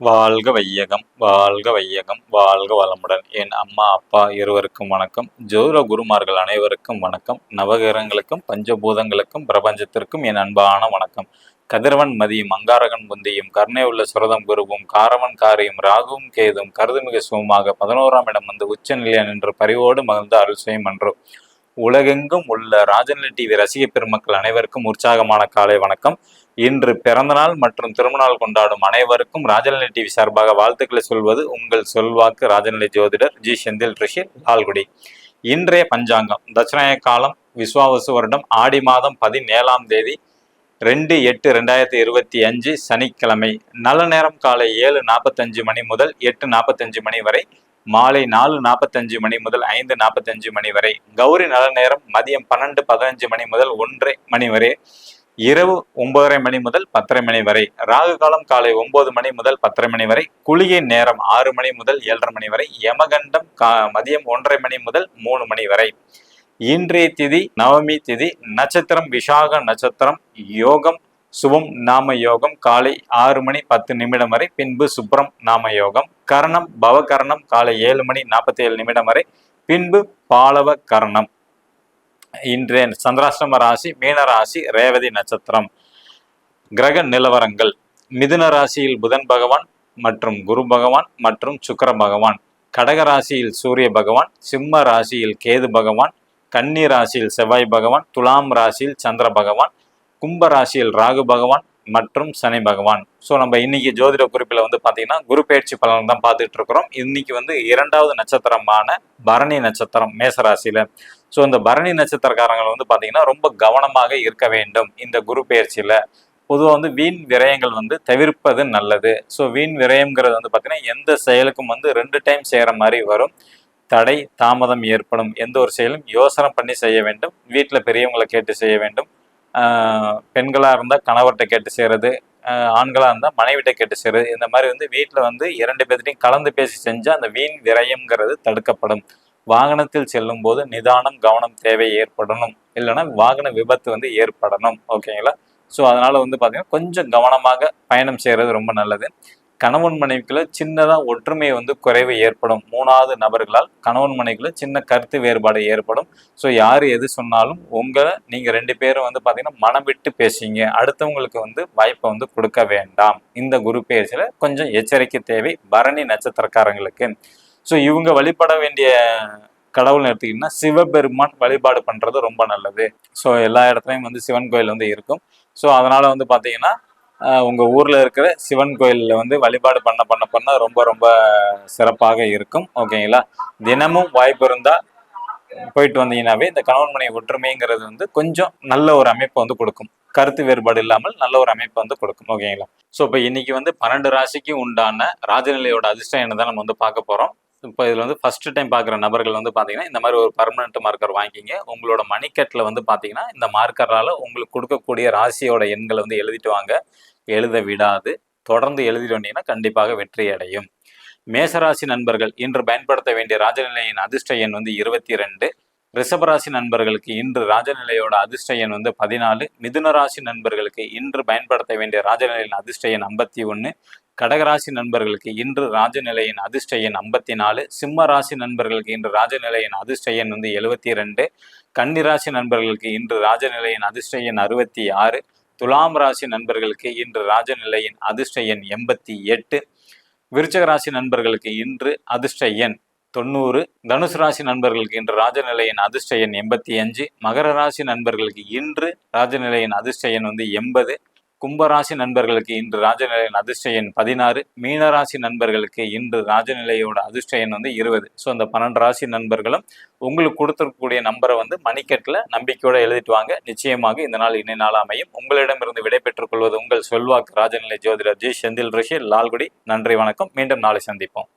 வாழ்க வையகம் வாழ்க வையகம் வாழ்க வளமுடன். என் அம்மா அப்பா இருவருக்கும் வணக்கம். ஜோதிட குருமார்கள் அனைவருக்கும் வணக்கம். நவகிரகங்களுக்கும் பஞ்சபூதங்களுக்கும் பிரபஞ்சத்திற்கும் என் அன்பான வணக்கம். கதிரவன் மதியும் அங்காரகன் முந்தியும் கருணை உள்ள சுரதம் குருவும் காரவன் காரியும் ராகுவும் கேதும் கருதுமிக சுகமாக பதினோராம் இடம் வந்து உச்ச நிலையான் என்று பரிவோடு மகிழ்ந்து அருள் செய்யும் அன்றோ. உலகெங்கும் உள்ள ராஜநிலை டிவி ரசிக பெருமக்கள் அனைவருக்கும் உற்சாகமான காலை வணக்கம். இன்று பிறந்தநாள் மற்றும் திருமணநாள் கொண்டாடும் அனைவருக்கும் ராஜநிலை டிவி சார்பாக வாழ்த்துக்களை சொல்வது உங்கள் சொல்வாக்கு ராஜநிலை ஜோதிடர் ஜி செந்தில் ரிஷி லால்குடி. இன்றைய பஞ்சாங்கம் தட்சிணாய காலம் விஸ்வாவசு வருடம் ஆடி மாதம் பதினேழாம் தேதி ரெண்டு எட்டு ரெண்டாயிரத்தி இருபத்தி அஞ்சு சனிக்கிழமை. நல்ல நேரம் காலை ஏழு நாற்பத்தஞ்சு மணி முதல் எட்டு நாற்பத்தஞ்சு மணி வரை மாலை நாலு நாற்பத்தஞ்சு மணி முதல் ஐந்து நாற்பத்தஞ்சு மணி வரை. கௌரி நல்ல நேரம் மதியம் பன்னெண்டு பதினஞ்சு மணி முதல் ஒன்றரை மணி வரை. இரவு ஒன்பதரை மணி முதல் பத்தரை மணி வரை ராகு காலம் காலை ஒன்பது மணி முதல் பத்தரை மணி வரை குளிகை நேரம் ஆறு மணி முதல் ஏழரை மணி வரை யமகண்டம் கா மதியம் ஒன்றரை மணி முதல் மூணு மணி வரை. இன்றைய திதி நவமி திதி நட்சத்திரம் விஷாக நட்சத்திரம் யோகம் சுபம் நாம யோகம் காலை ஆறு மணி பத்து நிமிடம் வரை பின்பு சுப்ரம் நாம யோகம் கரணம் பவகரணம் காலை ஏழு மணி நாற்பத்தி ஏழு நிமிடம் வரை பின்பு பாலவ கரணம். இன்றைய சந்திராஷ்டம ராசி மீன ராசி ரேவதி நட்சத்திரம். கிரக நிலவரங்கள். மிதுன ராசியில் புதன் பகவான் மற்றும் குரு பகவான் மற்றும் சுக்கிர பகவான். கடக ராசியில் சூரிய பகவான் சிம்ம ராசியில் கேது பகவான் கன்னி ராசியில் செவ்வாய் பகவான் துலாம் ராசியில் சந்திர பகவான் கும்ப ராசியில் ராகு பகவான் மற்றும் சனி பகவான். ஸோ நம்ம இன்னைக்கு ஜோதிட குறிப்பில் வந்து பார்த்தீங்கன்னா குரு பயிற்சி பலன் தான் பார்த்துட்டு இருக்கிறோம். இன்னைக்கு வந்து இரண்டாவது நட்சத்திரமான பரணி நட்சத்திரம் மேசராசியில். ஸோ இந்த பரணி நட்சத்திரக்காரங்கள் வந்து பார்த்தீங்கன்னா ரொம்ப கவனமாக இருக்க வேண்டும் இந்த குரு பயிற்சியில். பொதுவாக வந்து வீண் விரயங்கள் வந்து தவிர்ப்பது நல்லது. ஸோ வீண் விரயம்ங்கிறது வந்து பார்த்தீங்கன்னா எந்த செயலுக்கும் வந்து ரெண்டு டைம் செய்கிற மாதிரி வரும். தடை தாமதம் ஏற்படும். எந்த ஒரு செயலும் யோசனை பண்ணி செய்ய வேண்டும். வீட்டில் பெரியவங்களை கேட்டு செய்ய வேண்டும். பெண்களாக இருந்தால் கணவர்கிட்ட கேட்டு செய்கிறது ஆண்களாக இருந்தால் மனைவிட்ட கேட்டு செய்கிறது இந்த மாதிரி வந்து வீட்டில் வந்து இரண்டு பேர்த்தையும் கலந்து பேசி செஞ்சால் அந்த வீண் விரயம்ங்கிறது தடுக்கப்படும். வாகனத்தில் செல்லும் போது நிதானம் கவனம் தேவை ஏற்படணும். இல்லைன்னா வாகன விபத்து வந்து ஏற்படணும். ஓகேங்களா? ஸோ அதனால் வந்து பார்த்தீங்கன்னா கொஞ்சம் கவனமாக பயணம் செய்கிறது ரொம்ப நல்லது. கணவன் மனைவிக்குள்ள சின்னதாக ஒற்றுமை வந்து குறைவு ஏற்படும். மூணாவது நபர்களால் கணவன் மனைவிக்குள்ள சின்ன கருத்து வேறுபாடு ஏற்படும். ஸோ யார் எது சொன்னாலும் உங்களை நீங்கள் ரெண்டு பேரும் வந்து பார்த்தீங்கன்னா மனம் விட்டு பேசிங்க அடுத்தவங்களுக்கு வந்து வாய்ப்பை வந்து கொடுக்க வேண்டாம். இந்த குரு பேச்சில் கொஞ்சம் எச்சரிக்கை தேவை. பரணி நட்சத்திரக்காரங்களுக்கு. ஸோ இவங்க வழிபட வேண்டிய கடவுள்னு எடுத்துக்கிட்டிங்கன்னா சிவபெருமான் வழிபாடு பண்ணுறது ரொம்ப நல்லது. ஸோ எல்லா இடத்துலையும் வந்து சிவன் கோயில் வந்து இருக்கும். ஸோ அதனால் வந்து பார்த்தீங்கன்னா உங்கள் ஊரில் இருக்கிற சிவன் கோயிலில் வந்து வழிபாடு பண்ண பண்ண பண்ண ரொம்ப ரொம்ப சிறப்பாக இருக்கும். ஓகேங்களா தினமும் வாய்ப்பு இருந்தால் போயிட்டு வந்தீங்கன்னாவே இந்த கணவன் மனை ஒற்றுமைங்கிறது வந்து கொஞ்சம் நல்ல ஒரு அமைப்பை வந்து கொடுக்கும். கருத்து வேறுபாடு இல்லாமல் நல்ல ஒரு அமைப்பை வந்து கொடுக்கும். ஓகேங்களா ஸோ இப்போ இன்னைக்கு வந்து பன்னெண்டு ராசிக்கு உண்டான ராஜநிலையோட அதிர்ஷ்டம் என்னதான் நம்ம வந்து பார்க்க போகிறோம் இப்போ இதில் வந்து ஃபர்ஸ்ட் டைம் பார்க்குற நபர்கள் வந்து பார்த்தீங்கன்னா இந்த மாதிரி ஒரு பர்மனெண்ட் மார்க்கர் வாங்கிங்க உங்களோட மணிக்கட்டில் வந்து பார்த்தீங்கன்னா இந்த மார்க்கரால் உங்களுக்கு கொடுக்கக்கூடிய ராசியோட எண்களை வந்து எழுதிட்டு வாங்க. எழுத விடாது. தொடர்ந்து எழுதிட்டு வந்தீங்கன்னா கண்டிப்பாக வெற்றி அடையும். மேசராசி நண்பர்கள் இன்று பயன்படுத்த வேண்டிய ராஜநிலையின் அதிர்ஷ்ட எண் வந்து இருபத்தி ரெண்டு ரிஷபராசி நண்பர்களுக்கு இன்று ராஜநிலையோட அதிர்ஷ்ட எண் வந்து பதினாலு. மிதுன ராசி நண்பர்களுக்கு இன்று பயன்படுத்த வேண்டிய ராஜநிலையின் அதிர்ஷ்ட எண் ஐம்பத்தி ஒன்று கடகராசி நண்பர்களுக்கு இன்று ராஜநிலையின் அதிர்ஷ்ட எண் ஐம்பத்தி நாலு சிம்ம ராசி நண்பர்களுக்கு இன்று ராஜநிலையின் அதிர்ஷ்ட எண் வந்து எழுபத்தி ரெண்டு கன்னிராசி நண்பர்களுக்கு இன்று ராஜநிலையின் அதிர்ஷ்ட எண் அறுபத்தி ஆறு துலாம் ராசி நண்பர்களுக்கு இன்று ராஜநிலையின் அதிர்ஷ்ட எண் எண்பத்தி எட்டு விருச்சக ராசி நண்பர்களுக்கு இன்று அதிர்ஷ்ட எண் தொண்ணூறு தனுசு ராசி நண்பர்களுக்கு இன்று ராஜநிலையின் அதிர்ஷ்ட எண் எண்பத்தி அஞ்சு மகர ராசி நண்பர்களுக்கு இன்று ராஜநிலையின் அதிர்ஷ்ட எண் வந்து எண்பது கும்பராசி நண்பர்களுக்கு இன்று ராஜநிலையின் அதிர்ஷ்ட எண் பதினாறு. மீனராசி நண்பர்களுக்கு இன்று ராஜநிலையோட அதிர்ஷ்ட எண் வந்து இருபது. ஸோ அந்த பன்னெண்டு ராசி நண்பர்களும் உங்களுக்கு கொடுத்துருக்கக்கூடிய நம்பரை வந்து மணிக்கட்டில் நம்பிக்கையோட எழுதிட்டு வாங்க. நிச்சயமாக இந்த நாள் இணை நாள் அமையும். உங்களிடமிருந்து விடைபெற்றுக் கொள்வது உங்கள் செல்வாக்கு. ராஜநிலை ஜோதிடர் ஜி செந்தில் ரிஷி லால்குடி. நன்றி வணக்கம். மீண்டும் நாளை சந்திப்போம்.